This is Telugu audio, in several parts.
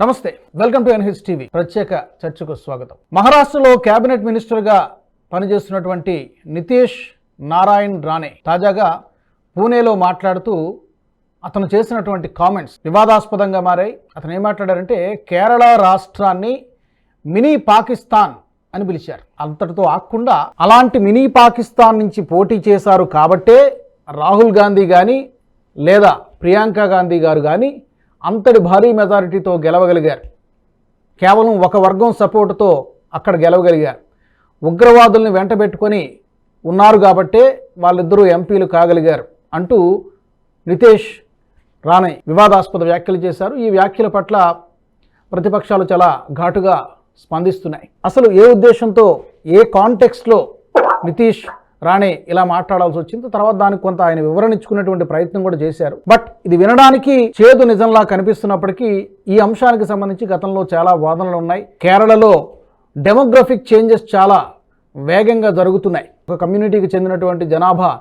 నమస్తే వెల్కమ్ టు ఎన్హెచ్ టీవీ. ప్రత్యేక చర్చకు స్వాగతం. మహారాష్ట్రలో కేబినెట్ మినిస్టర్గా పనిచేస్తున్నటువంటి నితేష్ నారాయణ్ రాణే తాజాగా పూణేలో మాట్లాడుతూ అతను చేసినటువంటి కామెంట్స్ వివాదాస్పదంగా మారాయి. అతను ఏం మాట్లాడారంటే కేరళ రాష్ట్రాన్ని మినీ పాకిస్తాన్ అని పిలిచారు. అంతటితో ఆకుండా అలాంటి మినీ పాకిస్తాన్ నుంచి పోటీ చేశారు కాబట్టే రాహుల్ గాంధీ కానీ లేదా ప్రియాంక గాంధీ గారు కానీ అంతటి భారీ మెజారిటీతో గెలవగలిగారు. కేవలం ఒక వర్గం సపోర్టుతో అక్కడ గెలవగలిగారు. ఉగ్రవాదుల్ని వెంటబెట్టుకొని ఉన్నారు కాబట్టే వాళ్ళిద్దరూ ఎంపీలు కాగలిగారు అంటూ నితేష్ రాణే వివాదాస్పద వ్యాఖ్యలు చేశారు. ఈ వ్యాఖ్యల పట్ల ప్రతిపక్షాలు చాలా ఘాటుగా స్పందిస్తున్నాయి. అసలు ఏ ఉద్దేశంతో ఏ కాంటెక్స్ట్లో నితీష్ రాణే ఇలా మాట్లాడాల్సి వచ్చింది. తర్వాత దానికి కొంత ఆయన వివరణ ఇచ్చుకునేటువంటి ప్రయత్నం కూడా చేశారు. బట్ ఇది వినడానికి చేదు నిజంలా కనిపిస్తున్నప్పటికీ ఈ అంశానికి సంబంధించి గతంలో చాలా వాదనలు ఉన్నాయి. కేరళలో డెమోగ్రఫిక్ చేంజెస్ చాలా వేగంగా జరుగుతున్నాయి. ఒక కమ్యూనిటీకి చెందినటువంటి జనాభా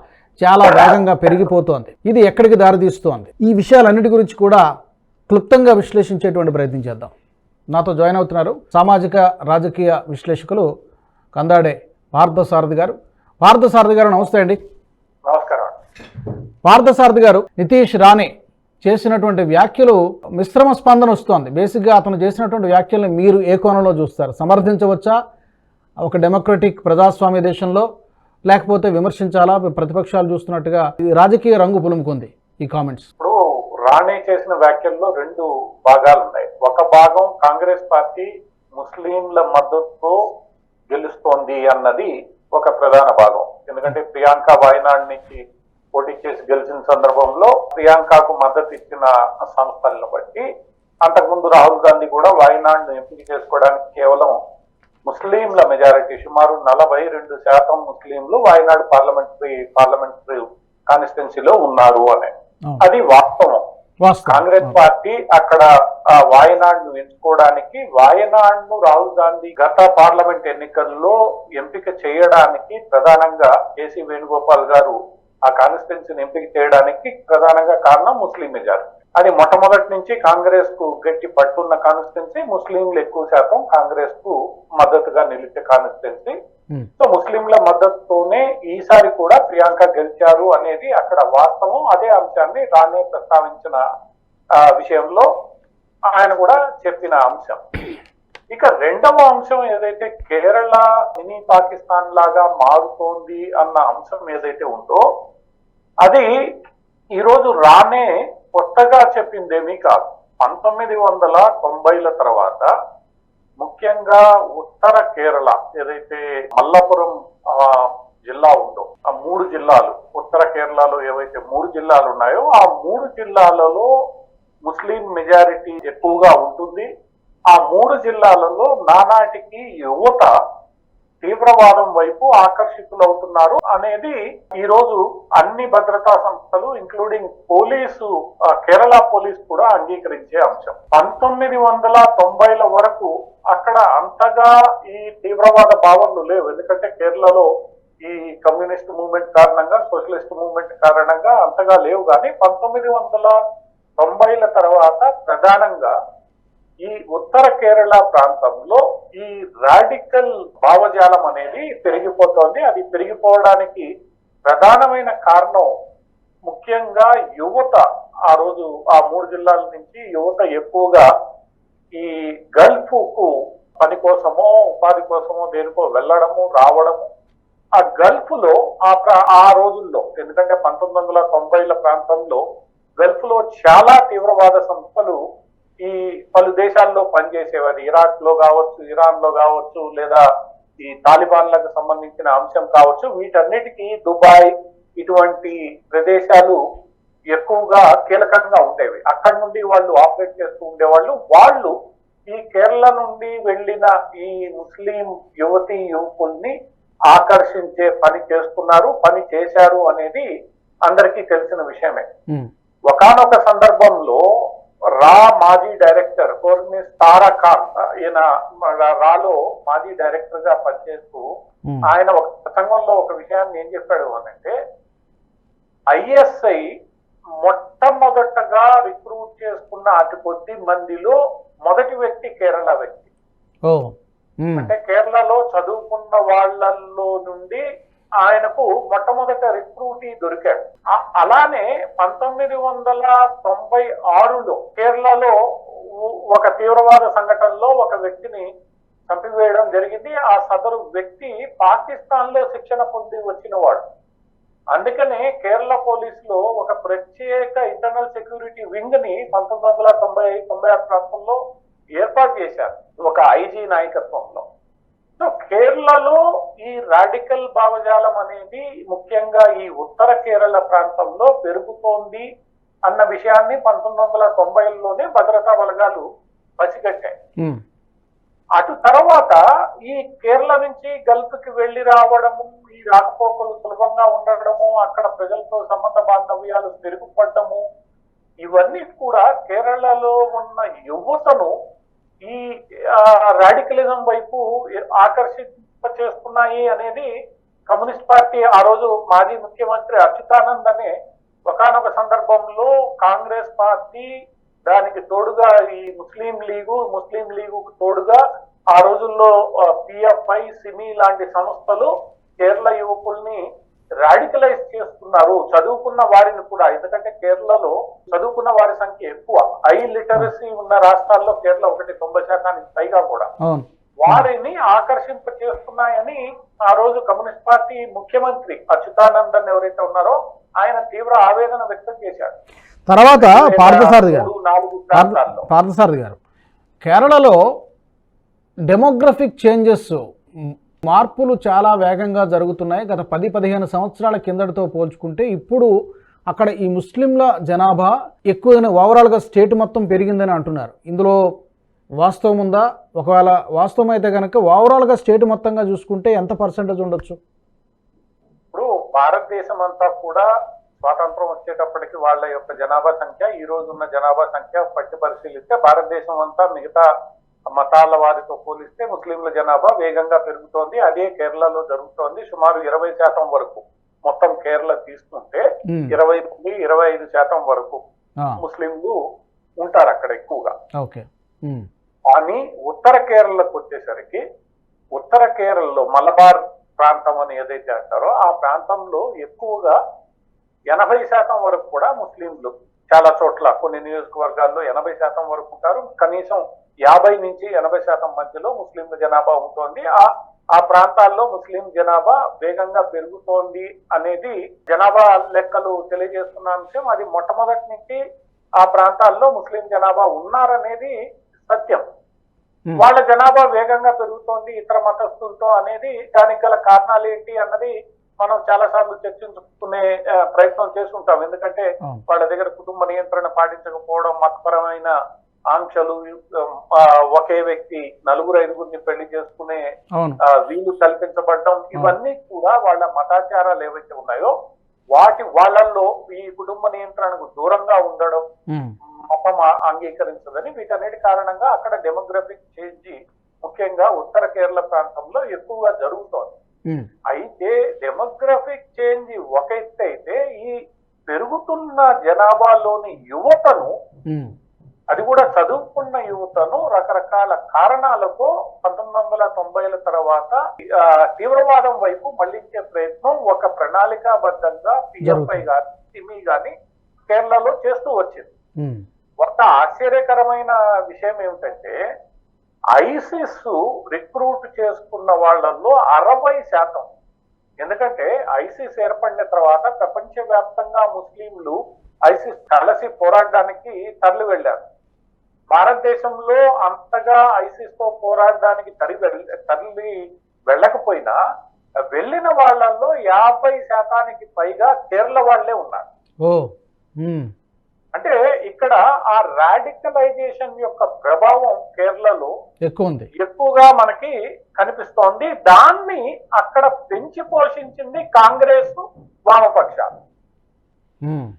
చాలా వేగంగా పెరిగిపోతోంది. ఇది ఎక్కడికి దారితీస్తోంది? ఈ విషయాలన్నిటి గురించి కూడా క్లుప్తంగా విశ్లేషించేటువంటి ప్రయత్నం చేద్దాం. నాతో జాయిన్ అవుతున్నారు సామాజిక రాజకీయ విశ్లేషకులు కందాడే పార్థసారథి గారు. పార్థసారథి గారు నమస్తే అండి. నమస్కారం. పార్థసారథి గారు నితీష్ రాణే చేసినటువంటి వ్యాఖ్యలు మిశ్రమ స్పందన వస్తోంది. బేసిక్గా అతను చేసినటువంటి వ్యాఖ్యల్ని మీరు ఏ కోణంలో చూస్తారు? సమర్థించవచ్చా? ఒక డెమోక్రటిక్ ప్రజాస్వామ్య దేశంలో లేకపోతే విమర్శించాలా? ప్రతిపక్షాలు చూస్తున్నట్టుగా ఈ రాజకీయ రంగు పులుముకుంది ఈ కామెంట్స్ ఇప్పుడు రాణి చేసిన వ్యాఖ్యల్లో రెండు భాగాలు ఉన్నాయి. ఒక భాగం కాంగ్రెస్ పార్టీ ముస్లింల మద్దతుతో గెలుస్తోంది అన్నది ఒక ప్రధాన భాగం. ఎందుకంటే ప్రియాంక వాయనాడ్ నుంచి పోటీ చేసి గెలిచిన సందర్భంలో ప్రియాంకకు మద్దతు ఇచ్చిన సంస్థలను బట్టి అంతకుముందు రాహుల్ గాంధీ కూడా వాయనాడ్ ఎంపిక చేసుకోవడానికి కేవలం ముస్లింల మెజారిటీ సుమారు నలభై రెండు శాతం ముస్లింలు వాయనాడు పార్లమెంటరీ పార్లమెంటరీ కాన్స్టిట్యున్సీలో ఉన్నారు అని. అది వాస్తవం. కాంగ్రెస్ పార్టీ అక్కడ ఆ ఎంచుకోవడానికి వాయనాడ్ను రాహుల్ గాంధీ గత పార్లమెంట్ ఎన్నికల్లో ఎంపిక చేయడానికి ప్రధానంగా కేసీ వేణుగోపాల్ గారు ఆ కాన్స్టిట్యున్సీని ఎంపిక చేయడానికి ప్రధానంగా కారణం ముస్లిం మెజారిటీ. అది మొట్టమొదటి నుంచి కాంగ్రెస్కు గట్టి పట్టున్న కాన్స్టిట్యున్సీ ముస్లింలు ఎక్కువ శాతం కాంగ్రెస్కు మద్దతుగా నిలిచే కాన్స్టిట్యున్సీ సో ముస్లింల మద్దతుతోనే ఈసారి కూడా ప్రియాంక గెలిచారు అనేది అక్కడ వాస్తవం. అదే అంశాన్ని రానే ప్రస్తావించిన విషయంలో ఆయన కూడా చెప్పిన అంశం. ఇక రెండవ అంశం ఏదైతే కేరళ మినీ పాకిస్తాన్ లాగా మారుతోంది అన్న అంశం ఏదైతే ఉందో అది ఈరోజు రానే కొత్తగా చెప్పిందేమీ కాదు. పంతొమ్మిది వందల తొంభైల తర్వాత ముఖ్యంగా ఉత్తర కేరళ ఏదైతే మల్లపురం జిల్లా ఉందో ఆ మూడు జిల్లాలు ఉత్తర కేరళలో ఏవైతే మూడు జిల్లాలు ఉన్నాయో ఆ మూడు జిల్లాలలో ముస్లిం మెజారిటీ ఎక్కువగా ఉంటుంది. ఆ మూడు జిల్లాలలో నానాటికి యువత తీవ్రవాదం వైపు ఆకర్షితులవుతున్నారు అనేది ఈ రోజు అన్ని భద్రతా సంస్థలు ఇంక్లూడింగ్ పోలీసు కేరళ పోలీస్ కూడా అంగీకరించే అంశం. పంతొమ్మిది వందల తొంభైల వరకు అక్కడ అంతగా ఈ తీవ్రవాద భావనలు లేవు. ఎందుకంటే కేరళలో ఈ కమ్యూనిస్ట్ మూవ్మెంట్ కారణంగా సోషలిస్ట్ మూవ్మెంట్ కారణంగా అంతగా లేవు. కానీ పంతొమ్మిది వందల తొంభైల తర్వాత ప్రధానంగా ఈ ఉత్తర కేరళ ప్రాంతంలో ఈ రాడికల్ భావజాలం అనేది పెరిగిపోతోంది. అది పెరిగిపోవడానికి ప్రధానమైన కారణం ముఖ్యంగా యువత. ఆ రోజు ఆ మూడు జిల్లాల నుంచి యువత ఎక్కువగా ఈ గల్ఫ్కు పని కోసమో ఉపాధి కోసమో దేనికో వెళ్ళడము రావడము. ఆ గల్ఫ్లో ఆ ప్రా- ఆ రోజుల్లో ఎందుకంటే పంతొమ్మిది వందల తొంభైల ప్రాంతంలో గల్ఫ్లో చాలా తీవ్రవాద సంస్థలు ఈ పలు దేశాల్లో పనిచేసేవారు. ఇరాక్లో కావచ్చు ఇరాన్లో కావచ్చు లేదా ఈ తాలిబాన్లకు సంబంధించిన అంశం కావచ్చు వీటన్నిటికీ దుబాయ్ ఇటువంటి ప్రదేశాలు ఎక్కువగా కీలకంగా ఉండేవి. అక్కడి నుండి వాళ్ళు ఆపరేట్ చేస్తూ ఉండేవాళ్ళు. వాళ్ళు ఈ కేరళ నుండి వెళ్ళిన ఈ ముస్లిం యువతి యువకుల్ని ఆకర్షించే పని చేస్తున్నారు. పని చేశారు అనేది అందరికీ తెలిసిన విషయమే. ఒకానొక సందర్భంలో రా మాజీ డైరెక్టర్ కోర్నిస్ తారా ఖాన్ ఈయన రాలో మాజీ డైరెక్టర్గా పనిచేస్తూ ఆయన ఒక ప్రసంగంలో ఒక విషయాన్ని ఏం చెప్పాడు అనంటే ఐఎస్ఐ మొట్టమొదటగా రిక్రూట్ చేసుకున్న అతి కొద్ది మందిలో మొదటి వ్యక్తి కేరళ వ్యక్తి. అంటే కేరళలో చదువుకున్న వాళ్ళల్లో నుండి ఆయనకు మొట్టమొదట రిక్రూటీ దొరికాడు. అలానే పంతొమ్మిది వందల తొంభై ఆరులో కేరళలో ఒక తీవ్రవాద సంఘటనలో ఒక వ్యక్తిని చంపివేయడం జరిగింది. ఆ సదరు వ్యక్తి పాకిస్తాన్లో శిక్షణ పొంది వచ్చిన వాడు అందుకనే కేరళ పోలీసులో ఒక ప్రత్యేక ఇంటర్నల్ సెక్యూరిటీ వింగ్ని పంతొమ్మిది వందల తొంభై తొంభై ఆరు ప్రాంతంలో ఏర్పాటు చేశారు. ఒక ఐజీ నాయకత్వంలో. సో కేరళలో ఈ రాడికల్ భావజాలం అనేది ముఖ్యంగా ఈ ఉత్తర కేరళ ప్రాంతంలో పెరుగుతోంది అన్న విషయాన్ని పంతొమ్మిది వందల తొంభైలోనే భద్రతా బలగాలు పసిగట్టాయి. అటు తర్వాత ఈ కేరళ నుంచి గల్ఫ్కి వెళ్ళి రావడము ఈ రాకపోకలు సులభంగా ఉండడము అక్కడ ప్రజలతో సంబంధ బాంధవ్యాలు పెరుగుపడము ఇవన్నీ కూడా కేరళలో ఉన్న యువతను ఈ రాడికలిజం వైపు ఆకర్షింప చేస్తున్నాయి అనేది కమ్యూనిస్ట్ పార్టీ ఆ రోజు మాజీ ముఖ్యమంత్రి అచ్యుతానంద్ అనే ఒకనొక సందర్భంలో కాంగ్రెస్ పార్టీ దానికి తోడుగా ఈ ముస్లిం లీగు ముస్లిం లీగు తోడుగా ఆ రోజుల్లో పిఎఫ్ఐ సిమి లాంటి సంస్థలు కేరళ యువకుల్ని రాడికలైజ్ చేస్తున్నారు. చదువుకున్న వారిని కూడా ఎందుకంటే కేరళలో చదువుకున్న వారి సంఖ్య ఎక్కువ. ఐ లిటరసీ ఉన్న రాష్ట్రాల్లో కేరళ ఒకటి తొంభై శాతానికి పైగా కూడా. వారిని ఆకర్షింప చేస్తున్నాయని ఆ రోజు కమ్యూనిస్ట్ పార్టీ ముఖ్యమంత్రి అచ్యుతానందన్ ఎవరైతే ఉన్నారో ఆయన తీవ్ర ఆవేదన వ్యక్తం చేశారు. తర్వాత పార్థసారథి గారు. పార్థసారథి గారు. కేరళలో డెమోగ్రఫిక్ చేంజెస్ మార్పులు చాలా వేగంగా జరుగుతున్నాయి. గత పది పదిహేను సంవత్సరాల కిందటితో పోల్చుకుంటే ఇప్పుడు అక్కడ ఈ ముస్లింల జనాభా ఎక్కువగానే ఓవరాల్గా స్టేట్ మొత్తం పెరిగిందని అంటున్నారు. ఇందులో వాస్తవం ఉందా? ఒకవేళ వాస్తవం అయితే కనుక ఓవరాల్గా స్టేట్ మొత్తంగా చూసుకుంటే ఎంత పర్సెంటేజ్ ఉండొచ్చు? ఇప్పుడు భారతదేశం అంతా కూడా స్వాతంత్రం వచ్చేటప్పటికి వాళ్ళ యొక్క జనాభా సంఖ్య ఈ రోజు ఉన్న జనాభా సంఖ్య పట్టి పరిశీలిస్తే భారతదేశం అంతా మిగతా మతాల వారితో పోలిస్తే ముస్లింల జనాభా వేగంగా పెరుగుతోంది. అదే కేరళలో జరుగుతోంది. సుమారు ఇరవై శాతం వరకు. మొత్తం కేరళ తీసుకుంటే ఇరవై నుండి ఇరవై ఐదు శాతం వరకు ముస్లింలు ఉంటారు అక్కడ ఎక్కువగా. కానీ ఉత్తర కేరళకు వచ్చేసరికి ఉత్తర కేరళలో మలబార్ ప్రాంతం అని ఏదైతే అంటారో ఆ ప్రాంతంలో ఎక్కువగా ఎనభై శాతం వరకు కూడా ముస్లింలు చాలా చోట్ల కొన్ని నియోజకవర్గాల్లో ఎనభై శాతం వరకు ఉంటారు. కనీసం యాభై నుంచి ఎనభై శాతం మధ్యలో ముస్లింల జనాభా ఉంటుంది. ఆ ఆ ప్రాంతాల్లో ముస్లిం జనాభా వేగంగా పెరుగుతోంది అనేది జనాభా లెక్కలు తెలియజేస్తున్న అంశం. అది మొట్టమొదటి నుంచి ఆ ప్రాంతాల్లో ముస్లిం జనాభా ఉన్నారనేది సత్యం. వాళ్ళ జనాభా వేగంగా పెరుగుతోంది ఇతర మతస్థులతో అనేది దానికి గల కారణాలు ఏంటి అన్నది మనం చాలా సార్లు చర్చించుకునే ప్రయత్నం చేస్తుంటాం. ఎందుకంటే. వాళ్ళ దగ్గర కుటుంబ నియంత్రణ పాటించకపోవడం మతపరమైన ఆంక్షలు ఒకే వ్యక్తి నలుగురు ఐదుగురిని పెళ్ళి చేసుకునే వీలు కల్పించబడడం ఇవన్నీ కూడా వాళ్ళ మతాచారాలు ఏవైతే ఉన్నాయో వాటి వాళ్ళల్లో ఈ కుటుంబ నియంత్రణకు దూరంగా ఉండడం మతం అంగీకరించదని వీటన్నిటి కారణంగా అక్కడ డెమోగ్రఫిక్ చేంజ్ ముఖ్యంగా ఉత్తర కేరళ ప్రాంతంలో ఎక్కువగా జరుగుతోంది. అయితే డెమోగ్రఫిక్ చేంజ్ ఒక అయితే ఈ పెరుగుతున్న జనాభాలోని యువతను అది కూడా చదువుకున్న యువతను రకరకాల కారణాలతో పంతొమ్మిది వందల తొంభైల తర్వాత తీవ్రవాదం వైపు మళ్ళించే ప్రయత్నం ఒక ప్రణాళికాబద్ధంగా పిఎఫ్ఐ గాని సిమి గాని కేరళలో చేస్తూ వచ్చింది. ఒక ఆశ్చర్యకరమైన విషయం ఏమిటంటే ఐసిస్ రిక్రూట్ చేసుకున్న వాళ్ళల్లో అరవై శాతం ఎందుకంటే ఐసిస్ ఏర్పడిన తర్వాత ప్రపంచవ్యాప్తంగా ముస్లింలు ఐసిస్ కలిసి పోరాడడానికి తరలి వెళ్ళారు భారతదేశంలో అంతగా ఐసిస్తో పోరాడడానికి తరి తరలి వెళ్ళకపోయినా వెళ్ళిన వాళ్ళల్లో యాభై శాతానికి పైగా కేరళ వాళ్ళే ఉన్నారు. అంటే ఇక్కడ ఆ రాడికలైజేషన్ యొక్క ప్రభావం కేరళలో ఎక్కువ ఉంది. ఎక్కువగా మనకి కనిపిస్తోంది. దాన్ని అక్కడ పెంచి పోషించింది కాంగ్రెస్ వామపక్షాలు.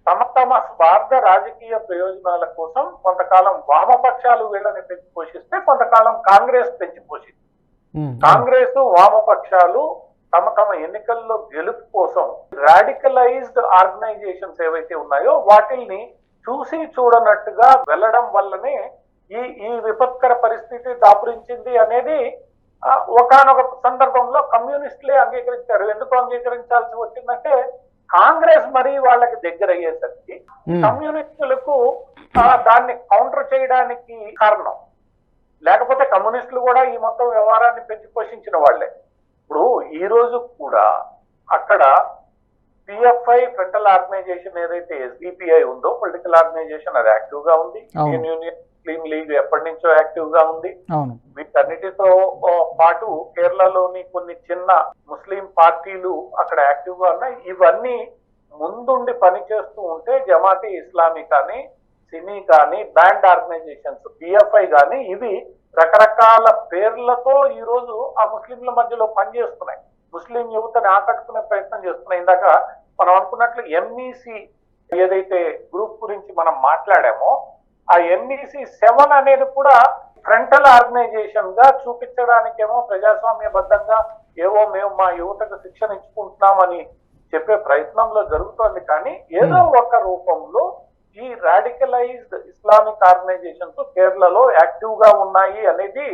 తమ తమ స్వార్థ రాజకీయ ప్రయోజనాల కోసం కొంతకాలం వామపక్షాలు వీళ్ళని పెంచి పోషిస్తే కొంతకాలం కాంగ్రెస్ పెంచి మ్, కాంగ్రెస్ వామపక్షాలు తమ తమ ఎన్నికల్లో గెలుపు కోసం రాడికలైజ్డ్ ఆర్గనైజేషన్స్ ఏవైతే ఉన్నాయో వాటిల్ని చూసి చూడనట్టుగా వెళ్ళడం వల్లనే ఈ ఈ విపత్కర పరిస్థితి దాపురించింది అనేది ఒకనొక సందర్భంలో కమ్యూనిస్టులే అంగీకరించారు. ఎందుకు అంగీకరించాల్సి వచ్చిందంటే కాంగ్రెస్ మరీ వాళ్ళకి దగ్గర అయ్యేసరికి కమ్యూనిస్టులకు దాన్ని కౌంటర్ చేయడానికి కారణం. లేకపోతే కమ్యూనిస్టులు కూడా ఈ మొత్తం వ్యవహారాన్ని పెంచి పోషించిన వాళ్ళే. ఇప్పుడు ఈ రోజు కూడా అక్కడ పిఎఫ్ఐ ఫ్రంటల్ ఆర్గనైజేషన్ ఏదైతే ఎస్డిపిఐ ఉందో పొలిటికల్ ఆర్గనైజేషన్ అది యాక్టివ్గా ఉంది యూనియన్ ముస్లిం లీగ్ ఎప్పటి నుంచో యాక్టివ్గా ఉంది. వీటన్నిటితో పాటు కేరళలోని కొన్ని చిన్న ముస్లిం పార్టీలు అక్కడ యాక్టివ్గా ఉన్నాయి. ఇవన్నీ ముందుండి పనిచేస్తూ ఉంటే జమాతి ఇస్లామీ కానీ సినీ కానీ బ్యాండ్ ఆర్గనైజేషన్స్ పిఎఫ్ఐ కానీ ఇవి రకరకాల పేర్లతో ఈ రోజు ఆ ముస్లింల మధ్యలో పనిచేస్తున్నాయి. ముస్లిం యువతని ఆకట్టుకునే ప్రయత్నం చేస్తున్నాయి. ఇందాక మనం అనుకున్నట్లు ఎంఈసి ఏదైతే గ్రూప్ గురించి మనం మాట్లాడామో ఆ ఎంఈసి సెవెన్ అనేది కూడా ఫ్రంటల్ ఆర్గనైజేషన్గా చూపించడానికేమో ప్రజాస్వామ్యబద్ధంగా ఏవో మేము మా యువతకు శిక్షణ ఇచ్చుకుంటున్నామని చెప్పే ప్రయత్నంలో జరుగుతోంది. కానీ ఏదో ఒక రూపంలో ఈ రాడికలైజ్డ్ ఇస్లామిక్ ఆర్గనైజేషన్స్ కేరళలో యాక్టివ్గా ఉన్నాయి అనేది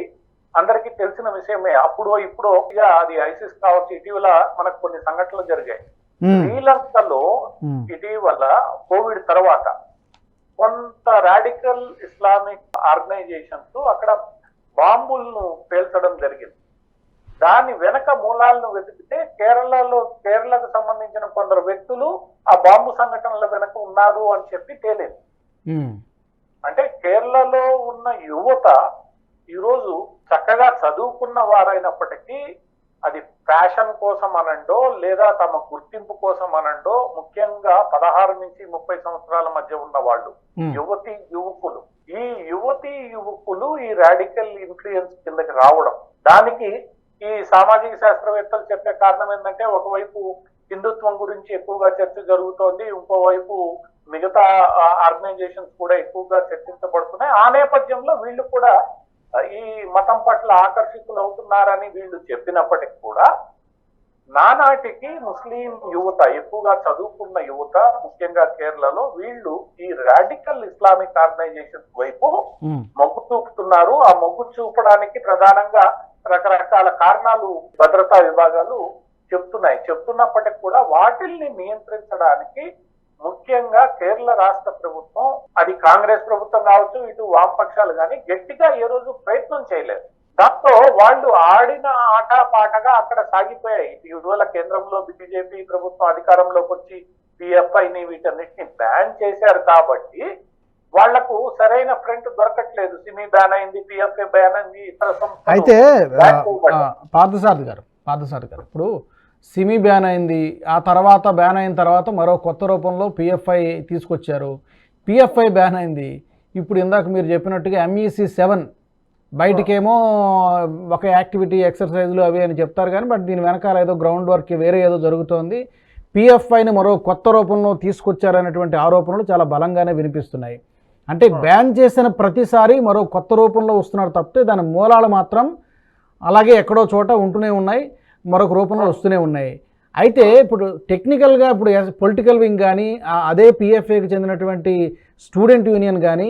అందరికీ తెలిసిన విషయమే. అప్పుడు ఇప్పుడు అది ఐసిస్ కావచ్చు ఇటీవల మనకు కొన్ని సంఘటనలు జరిగాయి. ఉమ్, శ్రీలంకలో ఉమ్, ఇటీవల కోవిడ్ తర్వాత కొంత రాడికల్ ఇస్లామిక్ ఆర్గనైజేషన్స్ అక్కడ బాంబులను పేల్చడం జరిగింది. దాని వెనక మూలాలను వెతికితే కేరళలో కేరళకు సంబంధించిన కొందరు వ్యక్తులు ఆ బాంబు సంఘటనల వెనక ఉన్నారు అని చెప్పి తేలింది. అంటే కేరళలో ఉన్న యువత ఈరోజు చక్కగా చదువుకున్న వారైనప్పటికీ అది ఫ్యాషన్ కోసం అనండో లేదా తమ గుర్తింపు కోసం అనండో ముఖ్యంగా పదహారు నుంచి ముప్పై సంవత్సరాల మధ్య ఉన్న వాళ్ళు యువతి యువకులు. ఈ యువతి యువకులు ఈ రాడికల్ ఇన్ఫ్లుయెన్స్ కిందకి రావడం. దానికి ఈ సామాజిక శాస్త్రవేత్తలు చెప్పే కారణం ఏంటంటే ఒకవైపు హిందుత్వం గురించి ఎక్కువగా చర్చ జరుగుతోంది ఇంకోవైపు మిగతా ఆర్గనైజేషన్స్ కూడా ఎక్కువగా చర్చించబడుతున్నాయి. ఆ నేపథ్యంలో వీళ్ళు కూడా ఈ మతం పట్ల ఆకర్షితులు అవుతున్నారని వీళ్ళు చెప్పినప్పటికీ కూడా నానాటికి ముస్లిం యువత ఎక్కువగా చదువుకున్న యువత ముఖ్యంగా కేరళలో వీళ్ళు ఈ రాడికల్ ఇస్లామిక్ ఆర్గనైజేషన్ వైపు మొగ్గు చూపుతున్నారు. ఆ మొగ్గు చూపడానికి ప్రధానంగా రకరకాల కారణాలు భద్రతా విభాగాలు చెప్తున్నాయి. చెప్తున్నప్పటికీ కూడా వాటిల్ని నియంత్రించడానికి ముఖ్యంగా కేరళ రాష్ట్ర ప్రభుత్వం అది కాంగ్రెస్ ప్రభుత్వం కావచ్చు ఇటు వామపక్షాలు కానీ గట్టిగా ఏ రోజు ప్రయత్నం చేయలేదు. దాంతో వాళ్ళు ఆడిన ఆట పాటగా అక్కడ సాగిపోయాయి. ఇటీవల కేంద్రంలో బీజేపీ ప్రభుత్వం అధికారంలోకి వచ్చి పిఎఫ్ఐని వీటన్నిటిని బ్యాన్ చేశారు కాబట్టి వాళ్ళకు సరైన ఫ్రంట్ దొరకట్లేదు. సిమి బ్యాన్ అయింది పిఎఫ్ఏ బ్యాన్ అయింది ఇతర సంస్థలు అయితే. పార్థసారథి గారు పార్థసారథి గారు ఇప్పుడు సిమి బ్యాన్ అయింది. ఆ తర్వాత బ్యాన్ అయిన తర్వాత మరో కొత్త రూపంలో పిఎఫ్ఐ తీసుకొచ్చారు. పిఎఫ్ఐ బ్యాన్ అయింది. ఇప్పుడు ఇందాక మీరు చెప్పినట్టుగా ఎంఈసి సెవెన్ బయటికేమో ఒక యాక్టివిటీ ఎక్సర్సైజ్లు అవి అని చెప్తారు కానీ బట్ దీని వెనకాల ఏదో గ్రౌండ్ వర్క్ వేరే ఏదో జరుగుతోంది. పిఎఫ్ఐని మరో కొత్త రూపంలో తీసుకొచ్చారనేటువంటి ఆరోపణలు చాలా బలంగానే వినిపిస్తున్నాయి. అంటే బ్యాన్ చేసిన ప్రతిసారి మరో కొత్త రూపంలో వస్తున్నారు తప్పితే దాని మూలాలు మాత్రం అలాగే ఎక్కడో చోట ఉంటూనే ఉన్నాయి. మరొక రూపంలో వస్తూనే ఉన్నాయి. అయితే ఇప్పుడు టెక్నికల్గా ఇప్పుడు పొలిటికల్ వింగ్ కానీ అదే పిఎఫ్ఏకి చెందినటువంటి స్టూడెంట్ యూనియన్ కానీ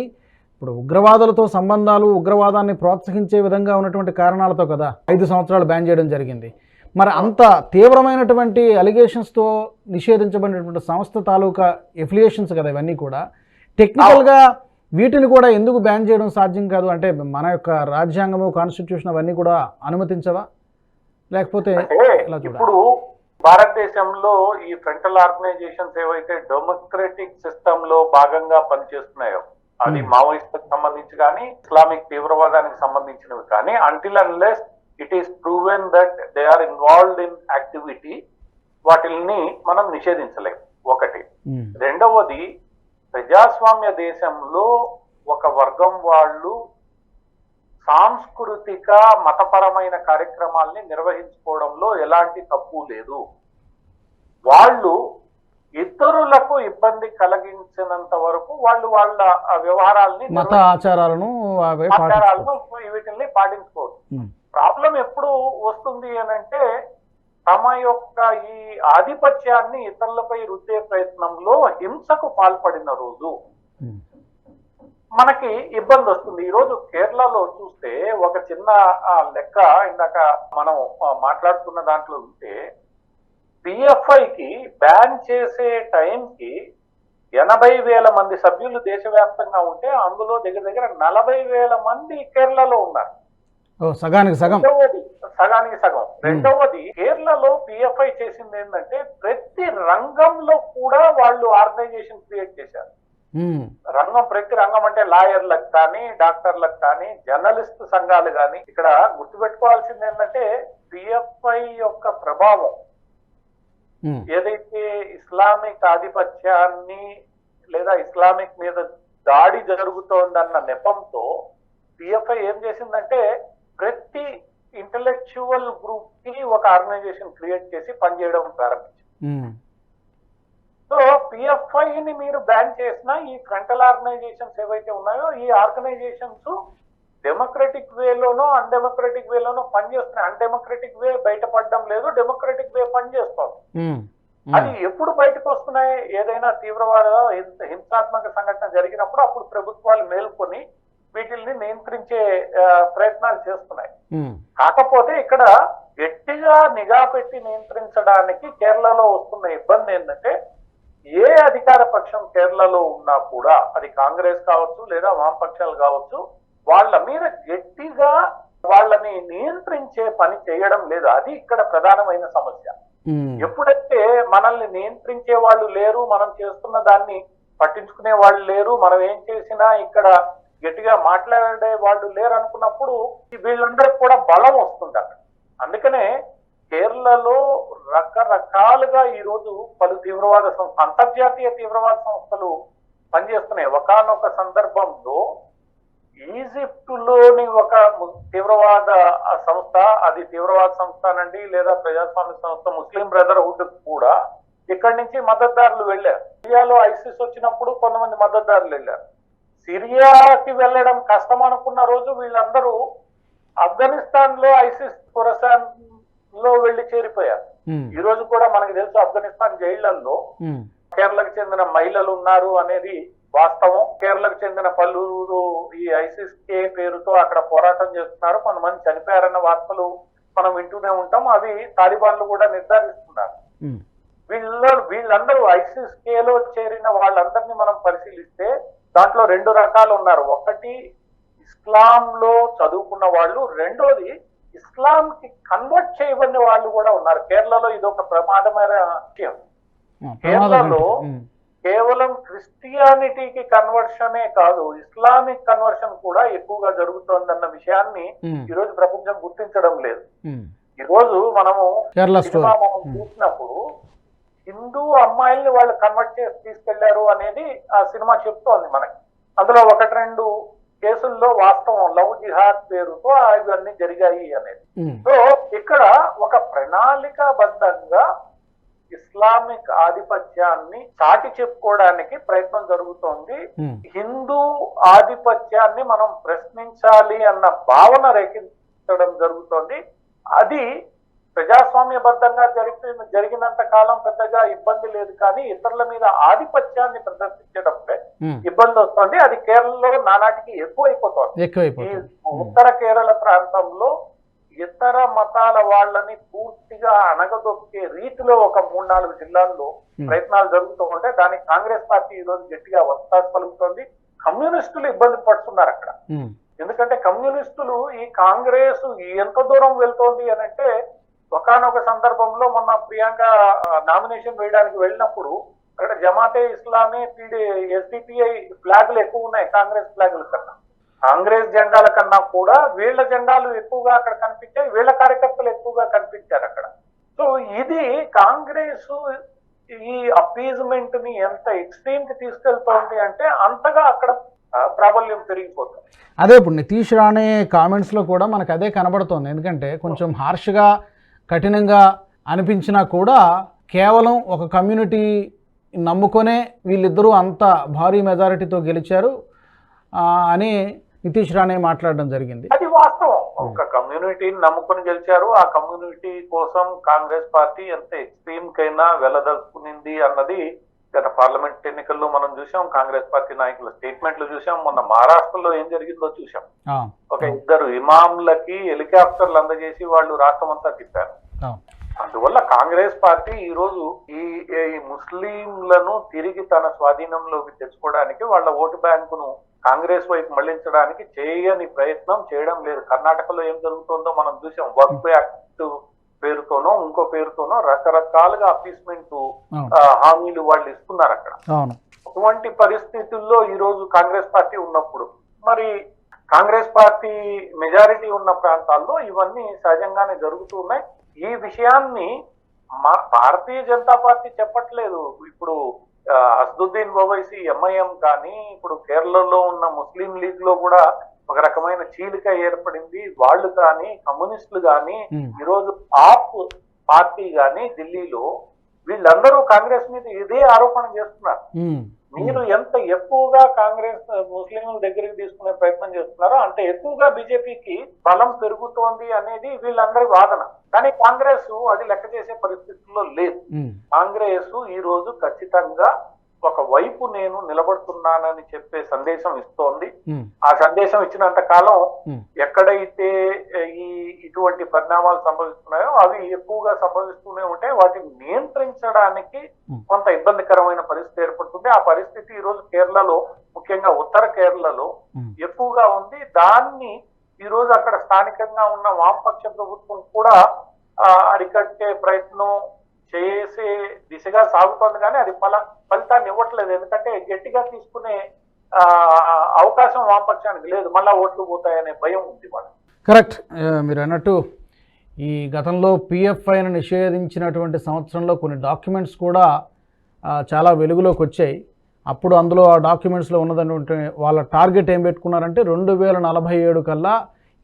ఇప్పుడు ఉగ్రవాదులతో సంబంధాలు ఉగ్రవాదాన్ని ప్రోత్సహించే విధంగా ఉన్నటువంటి కారణాలతో కదా ఐదు సంవత్సరాలు బ్యాన్ చేయడం జరిగింది. మరి అంత తీవ్రమైనటువంటి అలిగేషన్స్తో నిషేధించబడినటువంటి సంస్థ తాలూకా ఎఫిలియేషన్స్ కదా ఇవన్నీ కూడా. టెక్నికల్గా వీటిని కూడా ఎందుకు బ్యాన్ చేయడం సాధ్యం కాదు? అంటే మన యొక్క రాజ్యాంగము కాన్స్టిట్యూషన్ అవన్నీ కూడా అనుమతించవా? లేకపోతే? ఇప్పుడు భారతదేశంలో ఈ ఫ్రంటల్ ఆర్గనైజేషన్స్ ఏవైతే డెమోక్రటిక్ సిస్టమ్లో భాగంగా పనిచేస్తున్నాయో అది. మావోయిస్ట్కి సంబంధించి కానీ ఇస్లామిక్ తీవ్రవాదానికి సంబంధించినవి కానీ until unless it is proven that they are involved in activity వాటిల్ని మనం నిషేధించలేం ఒకటి రెండవది ప్రజాస్వామ్య దేశంలో ఒక వర్గం వాళ్ళు సాంస్కృతిక మతపరమైన కార్యక్రమాల్ని నిర్వహించుకోవడంలో ఎలాంటి తప్పు లేదు. వాళ్ళు ఇతరులకు ఇబ్బంది కలిగించినంత వరకు వాళ్ళు వాళ్ళ వ్యవహారాల్ని మత ఆచారాలను ఆచారాలను వీటిని పాటించుకోవచ్చు ఉమ్, ప్రాబ్లం ఎప్పుడు వస్తుంది అని అంటే తమ యొక్క ఈ ఆధిపత్యాన్ని ఇతరులపై రుద్దే ప్రయత్నంలో హింసకు పాల్పడిన రోజు. మనకి ఇబ్బంది వస్తుంది. ఈ రోజు కేరళలో చూస్తే ఒక చిన్న లెక్క ఇందాక మనం మాట్లాడుతున్న దాంట్లో ఉంటే పిఎఫ్ఐ కి బ్యాన్ చేసే టైంకి ఎనభై వేల మంది సభ్యులు దేశవ్యాప్తంగా ఉంటే అందులో దగ్గర దగ్గర నలభై వేల మంది కేరళలో ఉన్నారు. సగానికి సగం. సగానికి సగం. రెండవది కేరళలో పిఎఫ్ఐ చేసింది ఏంటంటే ప్రతి రంగంలో కూడా వాళ్ళు ఆర్గనైజేషన్ క్రియేట్ చేశారు. రంగం ప్రతి రంగం అంటే లాయర్లకు కానీ డాక్టర్లకు కానీ జర్నలిస్ట్ సంఘాలు కానీ ఇక్కడ గుర్తుపెట్టుకోవాల్సింది ఏంటంటే పిఎఫ్ఐ యొక్క ప్రభావం. ఏదైతే ఇస్లామిక్ ఆధిపత్యాన్ని లేదా ఇస్లామిక్ మీద దాడి జరుగుతోందన్న నెపంతో పిఎఫ్ఐ ఏం చేసిందంటే ప్రతి ఇంటలెక్చువల్ గ్రూప్కి ఒక ఆర్గనైజేషన్ క్రియేట్ చేసి పనిచేయడం ప్రారంభించింది. సో పిఎఫ్ఐ ని మీరు బ్యాన్ చేసిన ఈ ఫ్రంటల్ ఆర్గనైజేషన్స్ ఏవైతే ఉన్నాయో ఈ ఆర్గనైజేషన్స్ డెమోక్రటిక్ వేలోనో అన్డెమోక్రటిక్ వేలోనో పనిచేస్తున్నాయి అన్డెమోక్రటిక్ వే బయటపడడం లేదు డెమోక్రటిక్ వే పనిచేస్తోంది అది ఎప్పుడు బయటకు వస్తున్నాయి? ఏదైనా తీవ్రవాద హింస- హింసాత్మక సంఘటన జరిగినప్పుడు అప్పుడు ప్రభుత్వాలు మేల్కొని వీటిల్ని నియంత్రించే ప్రయత్నాలు చేస్తున్నాయి. ఉమ్, కాకపోతే ఇక్కడ గట్టిగా నిఘా పెట్టి నియంత్రించడానికి కేరళలో వస్తున్న ఇబ్బంది ఏంటంటే ఏ అధికార పక్షం కేరళలో ఉన్నా కూడా అది కాంగ్రెస్ కావచ్చు లేదా వామపక్షాలు కావచ్చు వాళ్ళ మీద గట్టిగా వాళ్ళని నియంత్రించే పని చేయడం లేదు. అది ఇక్కడ ప్రధానమైన సమస్య. ఎప్పుడైతే మనల్ని నియంత్రించే వాళ్ళు లేరు మనం చేస్తున్న దాన్ని పట్టించుకునే వాళ్ళు లేరు మనం ఏం చేసినా ఇక్కడ గట్టిగా మాట్లాడే వాళ్ళు లేరు అనుకున్నప్పుడు వీళ్ళందరికి కూడా బలం వస్తుంది అక్కడ అందుకనే కేరళలో రకరకాలుగా ఈరోజు పలు తీవ్రవాద సంస్థ అంతర్జాతీయ తీవ్రవాద సంస్థలు పనిచేస్తున్నాయి. ఒకానొక సందర్భంలో ఈజిప్టులోని ఒక తీవ్రవాద సంస్థ అది తీవ్రవాద సంస్థ అనండి లేదా ప్రజాస్వామ్య సంస్థ ముస్లిం బ్రదర్హుడ్ కూడా ఇక్కడి నుంచి మద్దతుదారులు వెళ్ళారు. సిరియాలో ఐసిస్ వచ్చినప్పుడు కొంతమంది మద్దతుదారులు వెళ్ళారు. సిరియాకి వెళ్ళడం కష్టం అనుకున్న రోజు వీళ్ళందరూ ఆఫ్ఘనిస్తాన్లో ఐసిస్ ఖురసాన్ లో వెళ్ళి చేరిపోయారు ఈ రోజు కూడా మనకు తెలుసు ఆఫ్ఘనిస్తాన్ జైళ్ళలో కేరళకు చెందిన మహిళలు ఉన్నారు అనేది వాస్తవం. కేరళకు చెందిన పలువురు ఈ ఐసిస్ కే పేరుతో అక్కడ పోరాటం చేస్తున్నారు. కొంతమంది చనిపోయారన్న వార్తలు మనం వింటూనే ఉంటాం. అవి తాలిబాన్లు కూడా నిర్ధారిస్తున్నారు. వీళ్ళ వీళ్ళందరూ ఐసిస్ కేలో చేరిన వాళ్ళందరినీ మనం పరిశీలిస్తే దాంట్లో రెండు రకాలు ఉన్నారు. ఒకటి ఇస్లాం లో చదువుకున్న వాళ్ళు. రెండోది ఇస్లాం కి కన్వర్ట్ చేయబడిన వాళ్ళు కూడా ఉన్నారు. కేరళలో ఇది ఒక ప్రమాదమైన విషయం. కేరళలో కేవలం క్రిస్టియానిటీకి కన్వర్షనే కాదు ఇస్లామిక్ కన్వర్షన్ కూడా ఎక్కువగా జరుగుతోందన్న విషయాన్ని ఈ రోజు ప్రపంచం గుర్తించడం లేదు. ఈ రోజు మనము సినిమా మనం చూసినప్పుడు హిందూ అమ్మాయిల్ని వాళ్ళు కన్వర్ట్ చేసి తీసుకెళ్ళారు అనేది ఆ సినిమా చెప్తోంది మనకి. అందులో ఒకటి రెండు కేసుల్లో వాస్తవం లవ్ జిహాద్ పేరుతో ఇవన్నీ జరిగాయి అనేది. సో ఇక్కడ ఒక ప్రణాళికాబద్ధంగా ఇస్లామిక్ ఆధిపత్యాన్ని చాటి చెప్పుకోవడానికి ప్రయత్నం జరుగుతోంది. హిందూ ఆధిపత్యాన్ని మనం ప్రశ్నించాలి అన్న భావన రేకించడం జరుగుతోంది. అది ప్రజాస్వామ్యబద్ధంగా జరిగిన జరిగినంత కాలం పెద్దగా ఇబ్బంది లేదు కానీ ఇతరుల మీద ఆధిపత్యాన్ని ప్రదర్శించడంపై ఇబ్బంది వస్తుంది. అది కేరళలో నానాటికి ఎక్కువైపోతోంది. ఈ ఉత్తర కేరళ ప్రాంతంలో ఇతర మతాల వాళ్ళని పూర్తిగా అణగదొక్కే రీతిలో ఒక మూడు నాలుగు జిల్లాల్లో. ప్రయత్నాలు జరుగుతూ ఉంటే దానికి కాంగ్రెస్ పార్టీ ఈ రోజు గట్టిగా వస్తాసు పలుకుతోంది. కమ్యూనిస్టులు ఇబ్బంది పడుతున్నారు అక్కడ. ఎందుకంటే కమ్యూనిస్టులు ఈ కాంగ్రెస్ ఎంత దూరం వెళ్తోంది అని అంటే ఒకనొక సందర్భంలో మొన్న ప్రియాంక నామినేషన్ వేయడానికి వెళ్ళినప్పుడు అక్కడ జమాతే ఇస్లామీ పీడి ఎస్డిపిఐ ఫ్లాగులు ఎక్కువ ఉన్నాయి కాంగ్రెస్ ఫ్లాగుల కన్నా. కాంగ్రెస్ జెండాల కన్నా కూడా వీళ్ళ జెండాలు ఎక్కువగా అక్కడ కనిపించాయి వీళ్ళ కార్యకర్తలు ఎక్కువగా కనిపించారు అక్కడ. సో ఇది కాంగ్రెస్ ఈ అపీజ్మెంట్ని ఎంత ఎక్స్ట్రీమ్కి తీసుకెళ్తోంది అంటే అంతగా అక్కడ ప్రాబల్యం పెరిగిపోతుంది. అదే ఇప్పుడు నితీష్ రాణే కామెంట్స్లో కూడా మనకు అదే కనబడుతోంది. ఎందుకంటే కొంచెం హార్ష్గా కఠినంగా అనిపించినా కూడా కేవలం ఒక కమ్యూనిటీ నమ్ముకొనే వీళ్ళిద్దరూ అంత భారీ మెజారిటీతో గెలిచారు అని నితీష్ రాణే మాట్లాడడం జరిగింది. అది వాస్తవం. ఒక కమ్యూనిటీని నమ్ముకుని గెలిచారు. ఆ కమ్యూనిటీ కోసం కాంగ్రెస్ పార్టీ ఎంత ఎక్స్ట్రీమ్ కైనా వెళ్ళదలుచుకునింది అన్నది గత పార్లమెంట్ ఎన్నికల్లో మనం చూసాం కాంగ్రెస్ పార్టీ నాయకుల స్టేట్మెంట్లు చూసాం మొన్న మహారాష్ట్రలో ఏం జరిగిందో చూసాం ఒక ఇద్దరు ఇమాంలకి హెలికాప్టర్లు అందజేసి వాళ్ళు రాష్ట్రం అంతా తిప్పారు. అందువల్ల కాంగ్రెస్ పార్టీ ఈ రోజు ఈ ముస్లింలను తిరిగి తన స్వాధీనంలోకి తెచ్చుకోవడానికి వాళ్ళ ఓటు బ్యాంకును కాంగ్రెస్ వైపు మళ్ళించడానికి చేయని ప్రయత్నం చేయడం లేదు. కర్ణాటకలో ఏం జరుగుతుందో మనం చూసాం. వర్క్ యాక్ట్ పేరుతోనో ఇంకో పేరుతోనో రకరకాలుగా అపీస్మెంట్ అవును హామీలు వాళ్ళు ఇస్తున్నారు అక్కడ. అటువంటి పరిస్థితుల్లో ఈ రోజు కాంగ్రెస్ పార్టీ ఉన్నప్పుడు మరి కాంగ్రెస్ పార్టీ మెజారిటీ ఉన్న ప్రాంతాల్లో ఇవన్నీ సహజంగానే జరుగుతూ ఉన్నాయి. ఈ విషయాన్ని మా భారతీయ జనతా పార్టీ చెప్పట్లేదు. ఇప్పుడు అసదుద్దీన్ ఓవైసీ ఎంఐఎం కానీ ఇప్పుడు కేరళలో ఉన్న ముస్లిం లీగ్లో కూడా ఒక రకమైన చీలిక ఏర్పడింది. వాళ్ళు కానీ కమ్యూనిస్టులు కానీ ఈరోజు ఆప్ పార్టీ కానీ ఢిల్లీలో వీళ్ళందరూ కాంగ్రెస్ మీద ఇదే ఆరోపణ చేస్తున్నారు. మీరు ఎంత ఎక్కువగా కాంగ్రెస్ ముస్లింల దగ్గరికి తీసుకునే ప్రయత్నం చేస్తున్నారో అంత ఎక్కువగా బీజేపీకి బలం పెరుగుతోంది అనేది వీళ్ళందరి వాదన. కానీ కాంగ్రెస్ అది లెక్క చేసే పరిస్థితుల్లో లేదు. కాంగ్రెస్ ఈ రోజు ఖచ్చితంగా ఒక వైపు నేను నిలబడుతున్నానని చెప్పే సందేశం ఇస్తోంది. ఆ సందేశం ఇచ్చినంత కాలం ఎక్కడైతే ఈ ఇటువంటి పరిణామాలు సంభవిస్తున్నాయో అవి ఎక్కువగా సంభవిస్తూనే ఉంటాయి వాటిని నియంత్రించడానికి. కొంత ఇబ్బందికరమైన పరిస్థితి ఏర్పడుతుంది. ఆ పరిస్థితి ఈ రోజు కేరళలో ముఖ్యంగా ఉత్తర కేరళలో ఎక్కువగా ఉంది. దాన్ని ఈ రోజు అక్కడ స్థానికంగా ఉన్న వామపక్ష ప్రభుత్వం కూడా అరికట్టే ప్రయత్నం చేసే దిశగా సాగుతోంది కానీ అది ఫల ఫలితాన్ని ఇవ్వట్లేదు. ఎందుకంటే గట్టిగా తీసుకునే అవకాశం వామపక్షానికి లేదు. మళ్ళా ఓట్లు పోతాయనే భయం ఉంది వాళ్ళకి. కరెక్ట్. మీరు అన్నట్టు ఈ గతంలో పిఎఫ్ఐను నిషేధించినటువంటి సంవత్సరంలో కొన్ని డాక్యుమెంట్స్ కూడా చాలా వెలుగులోకి వచ్చాయి. అప్పుడు అందులో ఆ డాక్యుమెంట్స్లో ఉన్నటువంటి వాళ్ళ టార్గెట్ ఏం పెట్టుకున్నారంటే రెండు వేల నలభై ఏడు కల్లా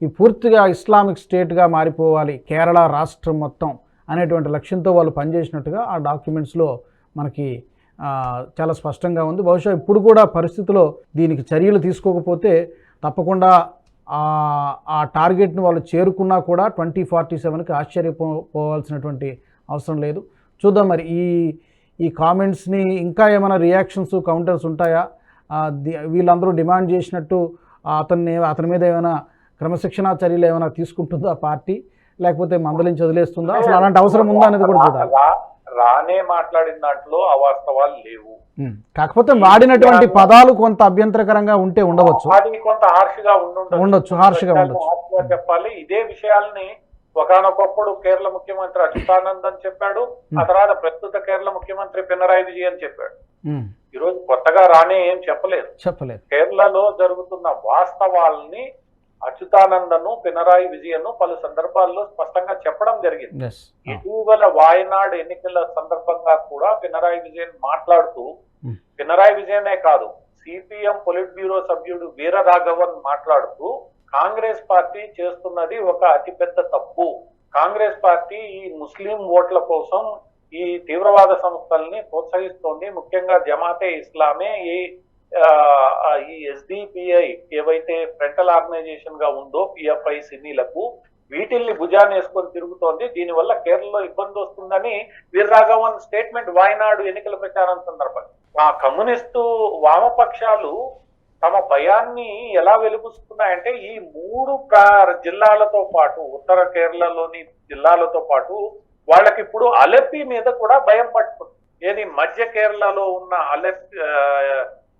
ఈ పూర్తిగా ఇస్లామిక్ స్టేట్గా మారిపోవాలి కేరళ రాష్ట్రం మొత్తం. అనేటువంటి లక్ష్యంతో వాళ్ళు పనిచేసినట్టుగా ఆ డాక్యుమెంట్స్లో మనకి చాలా స్పష్టంగా ఉంది. బహుశా ఇప్పుడు కూడా పరిస్థితిలో దీనికి చర్యలు తీసుకోకపోతే తప్పకుండా ఆ టార్గెట్ని వాళ్ళు చేరుకున్నా కూడా ట్వంటీ ఫార్టీ సెవెన్కి ఆశ్చర్యపోవాల్సినటువంటి అవసరం లేదు. చూద్దాం మరి ఈ ఈ కామెంట్స్ని ఇంకా ఏమైనా రియాక్షన్స్ కౌంటర్స్ ఉంటాయా? వీళ్ళందరూ డిమాండ్ చేసినట్టు అతన్ని అతని మీద ఏమైనా క్రమశిక్షణా చర్యలు ఏమైనా తీసుకుంటుందా పార్టీ? లేకపోతే మందలించి వదిలేస్తుందా? అసలు అలాంటి అవసరం ఉందా అనేది కూడా చూడాలి. రానే మాట్లాడిన దాంట్లో అవాస్తవాలు లేవు. కాకపోతే వాడినటువంటి పదాలు కొంత అభ్యంతరకరంగా ఉంటే ఉండవచ్చు. అది కొంత హార్ష్గా ఉండుండొచ్చు. ఉండొచ్చు, harsh గా ఉండొచ్చు. చెప్పాలి. ఇదే విషయాల్ని ఒకనొకప్పుడు కేరళ ముఖ్యమంత్రి అచ్యుతానందన్ చెప్పాడు ఆ తర్వాత ప్రస్తుత కేరళ ముఖ్యమంత్రి పినరాయి విజయన్ చెప్పాడు. ఉమ్. ఈ రోజు కొత్తగా రానే ఏం చెప్పలేదు. చెప్పలేదు. కేరళలో జరుగుతున్న వాస్తవాల్ని అచ్యుతానందను పినరాయి విజయన్ పలు సందర్భాల్లో స్పష్టంగా చెప్పడం జరిగింది. ఎస్ ఇటీవల వాయనాడ్ ఎన్నికల సందర్భంగా కూడా పినరాయి విజయన్ మాట్లాడుతూ Hmm. పినరాయి విజయనే కాదు సిపిఎం పొలిట్ బ్యూరో సభ్యుడు వీర రాఘవన్ మాట్లాడుతూ కాంగ్రెస్ పార్టీ చేస్తున్నది ఒక అతిపెద్ద తప్పు. కాంగ్రెస్ పార్టీ ఈ ముస్లిం ఓట్ల కోసం ఈ తీవ్రవాద సంస్థల్ని ప్రోత్సహిస్తోంది. ముఖ్యంగా జమాతే ఇస్లామే ఈ ఈ ఎస్డిపిఐ ఏవైతే ఫ్రంటల్ ఆర్గనైజేషన్గా ఉందో పిఎఫ్ఐ సినీలకు వీటిల్ని భుజాన్ని వేసుకొని తిరుగుతోంది. దీనివల్ల కేరళలో ఇబ్బంది వస్తుందని వీర్రాఘవన్ స్టేట్మెంట్ వాయనాడు ఎన్నికల ప్రచారం సందర్భంగా. ఆ కమ్యూనిస్టు వామపక్షాలు తమ భయాన్ని ఎలా వెలిపిస్తున్నాయంటే ఈ మూడు జిల్లాలతో పాటు ఉత్తర కేరళలోని జిల్లాలతో పాటు వాళ్ళకి ఇప్పుడు అలెప్పి మీద కూడా భయం పట్టుకుంది. ఏది మధ్య కేరళలో ఉన్న అలెప్పి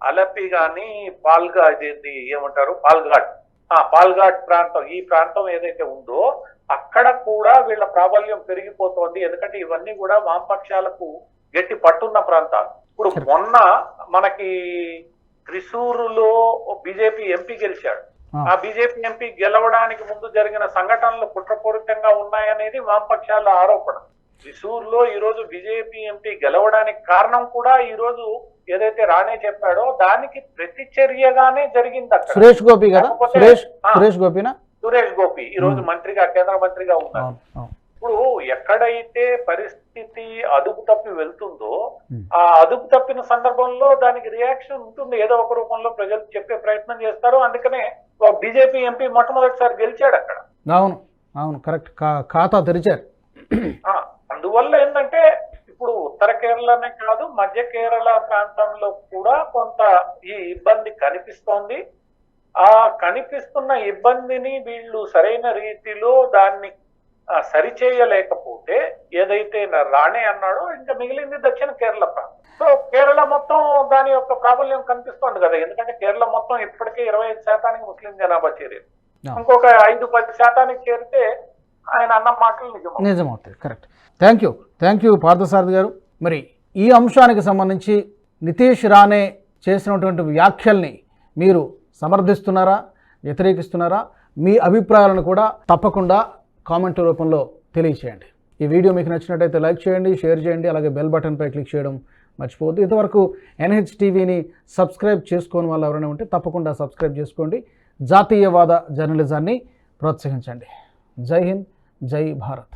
ఆ, అలెప్పి గాని పాల్గా ఇదేంటి ఏమంటారు? పాల్ఘాట్. ఆ పాల్ఘాట్ ప్రాంతం ఈ ప్రాంతం ఏదైతే ఉందో అక్కడ కూడా వీళ్ళ ప్రాబల్యం పెరిగిపోతోంది. ఎందుకంటే ఇవన్నీ కూడా వామపక్షాలకు గట్టి పట్టున్న ప్రాంతాలు. ఇప్పుడు మొన్న మనకి త్రిశూరులో బీజేపీ ఎంపీ గెలిచాడు. ఆ. ఆ బీజేపీ ఎంపీ గెలవడానికి ముందు జరిగిన సంఘటనలు కుట్రపూరితంగా ఉన్నాయనేది వామపక్షాల ఆరోపణ. త్రిశూర్లో ఈ రోజు బీజేపీ ఎంపీ గెలవడానికి కారణం కూడా ఈ రోజు ఏదైతే రానే చెప్పాడో దానికి ప్రతిచర్యగానే జరిగింది అక్కడ. సురేష్ గోపి కదా? సురేష్ గోపినా? సురేష్ గోపి ఈ రోజు. మంత్రిగా కేంద్ర మంత్రిగా ఉన్నారు. ఇప్పుడు ఎక్కడైతే పరిస్థితి అదుపు తప్పి వెళ్తుందో. ఆ అదుపు తప్పిన సందర్భంలో దానికి రియాక్షన్ ఉంటుంది. ఏదో ఒక రూపంలో ప్రజలు చెప్పే ప్రయత్నం చేస్తారు. అందుకనే బీజేపీ ఎంపీ మొట్టమొదటిసారి గెలిచాడు అక్కడ. అవును అవును కరెక్ట్. ఖాతా తెరిచారు. అందువల్ల ఏంటంటే ఇప్పుడు ఉత్తర కేరళనే కాదు మధ్య కేరళ ప్రాంతంలో కూడా కొంత ఈ ఇబ్బంది కనిపిస్తోంది. ఆ కనిపిస్తున్న ఇబ్బందిని వీళ్ళు సరైన రీతిలో దాన్ని సరిచేయలేకపోతే ఏదైతే రాణే అన్నాడో ఇంకా మిగిలింది దక్షిణ కేరళ ప్రాంతం. సో కేరళ మొత్తం దాని యొక్క ప్రాబల్యం కనిపిస్తోంది కదా. ఎందుకంటే కేరళ మొత్తం ఇప్పటికే ఇరవై ఐదు శాతానికి ముస్లిం జనాభా చేరింది. ఇంకొక ఐదు పది శాతానికి చేరితే ఆయన అన్న మాటలు నిజం నిజమవుతుంది correct. Thank you thank you Parthasarathy garu. మరి ఈ అంశానికి సంబంధించి నితీష్ రానే చేసినటువంటి వ్యాఖ్యల్ని మీరు సమర్థిస్తున్నారా? వ్యతిరేకిస్తున్నారా? మీ అభిప్రాయాలను కూడా తప్పకుండా కామెంట్ రూపంలో తెలియచేయండి. ఈ వీడియో మీకు నచ్చినట్టయితే లైక్ చేయండి షేర్ చేయండి అలాగే బెల్ బటన్పై క్లిక్ చేయడం మర్చిపోవద్దు. ఇంతవరకు ఎన్హెచ్ టీవీని సబ్స్క్రైబ్ చేసుకోని వాళ్ళు ఎవరైనా ఉంటే తప్పకుండా సబ్స్క్రైబ్ చేసుకోండి. జాతీయవాద జర్నలిజాన్ని ప్రోత్సహించండి. జై హింద్ జై భారత్.